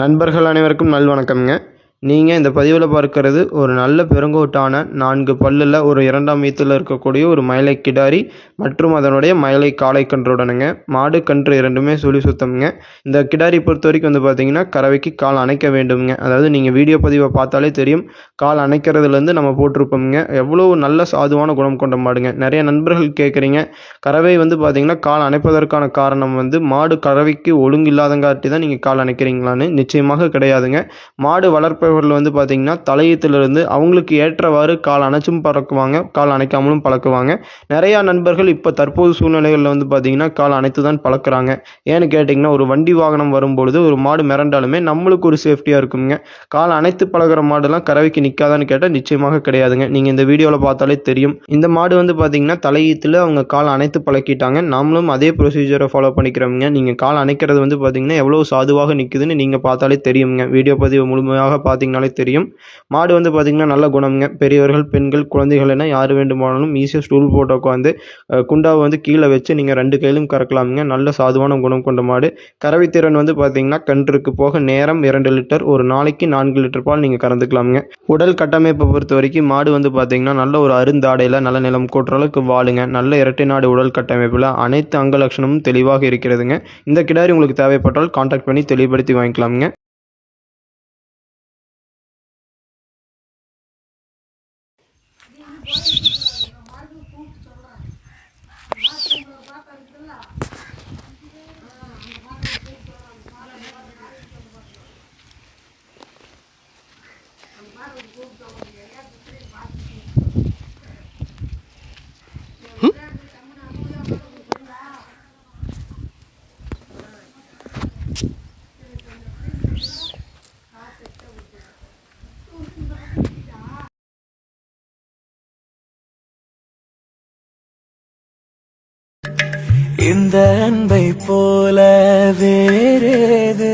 நண்பர்கள் அனைவருக்கும் நல்வணக்கம்ங்க. நீங்கள் இந்த பதிவில் பார்க்கறது ஒரு நல்ல பெருங்கோட்டான நான்கு பல்லில் ஒரு இரண்டாம் ஈத்தில் இருக்கக்கூடிய ஒரு மயிலை கிடாரி மற்றும் அதனுடைய மயிலை காளை கன்றுடனுங்க. மாடு கன்று இரண்டுமே சுழி சுத்தம்ங்க. இந்த கிடாரி பொறுத்த வரைக்கும் வந்து பார்த்தீங்கன்னா கறவைக்கு கால் அணைக்க வேண்டுமுங்க. அதாவது நீங்கள் வீடியோ பதிவை பார்த்தாலே தெரியும். கால் அணைக்கிறதுலேருந்து நம்ம போட்டிருப்போம்ங்க. எவ்வளோ நல்ல சாதுவான குணம் கொண்ட மாடுங்க. நிறைய நண்பர்கள் கேட்குறீங்க கறவை வந்து பார்த்தீங்கன்னா கால் அணைப்பதற்கான காரணம் வந்து மாடு கறவைக்கு ஒழுங்கு இல்லாதங்காட்டி தான் நீங்கள் கால் அணைக்கிறீங்களான்னு நிச்சயமாக கிடையாதுங்க. மாடு வளர்ப்பவர்கள் வந்து பார்த்திங்கன்னா தலையத்திலிருந்து அவங்களுக்கு ஏற்றவாறு கால் அணைச்சும் பறக்குவாங்க கால் அணைக்காமலும் பழக்குவாங்க. நிறையா நண்பர்கள் இப்போ தற்போது சூழ்நிலைகளில் வந்து பார்த்தீங்கன்னா கால் அணைத்து தான் பழக்கிறாங்க. ஏன்னு கேட்டிங்கன்னா ஒரு வண்டி வாகனம் வரும்பொழுது ஒரு மாடு மிரண்டாலுமே நம்மளுக்கு ஒரு சேஃப்டியாக இருக்குங்க. கால் அணைத்து பழகுற மாடுலாம் கறவைக்கு நிற்காதான்னு கேட்டால் நிச்சயமாக கிடையாதுங்க. நீங்கள் இந்த வீடியோவில் பார்த்தாலே தெரியும். இந்த மாடு வந்து பார்த்தீங்கன்னா தலையீத்தில் அவங்க கால் அணைத்து பழக்கிட்டாங்க. நாமளும் அதே ப்ரொசீஜரை ஃபாலோ பண்ணிக்கிறோம்ங்க. நீங்கள் கால் அணைக்கிறது வந்து பார்த்திங்கன்னா எவ்வளோ சாதுவாக நிற்குதுன்னு நீங்கள் பார்த்தாலே தெரியுங்க. வீடியோ பதிவு முழுமையாக பார்த்து பார்த்தீங்கனாலே தெரியும். மாடு வந்து பார்த்தீங்கன்னா நல்ல குணம்ங்க. பெரியவர்கள் பெண்கள் குழந்தைகள் என யார் வேண்டுமானாலும் ஈஸியாக ஸ்டூல் போட்டு உட்காந்து குண்டாவை வந்து கீழே வச்சு நீங்கள் ரெண்டு கையிலும் கறக்கலாமுங்க. நல்ல சாதுவான குணம் கொண்ட மாடு. கறவை திறன் வந்து பார்த்தீங்கன்னா கன்றுக்கு போக நேரம் இரண்டு லிட்டர் ஒரு நாளைக்கு நான்கு லிட்டர் பால் நீங்கள் கறந்துக்கலாமுங்க. உடல் கட்டமைப்பை பொறுத்த வரைக்கும் மாடு வந்து பார்த்தீங்கன்னா நல்ல ஒரு அருந்தாடையில் நல்ல நிலம் கூட்டுற அளவுக்கு வாழுங்க. நல்ல இரட்டை நாடு உடல் கட்டமைப்பில் அனைத்து அங்க லட்சணமும் தெளிவாக இருக்கிறதுங்க. இந்த கிடாரி உங்களுக்கு தேவைப்பட்டால் கான்டாக்ட் பண்ணி தெளிவுபடுத்தி வாங்கிக்கலாமுங்க. இந்த அன்பை போல வேறேது?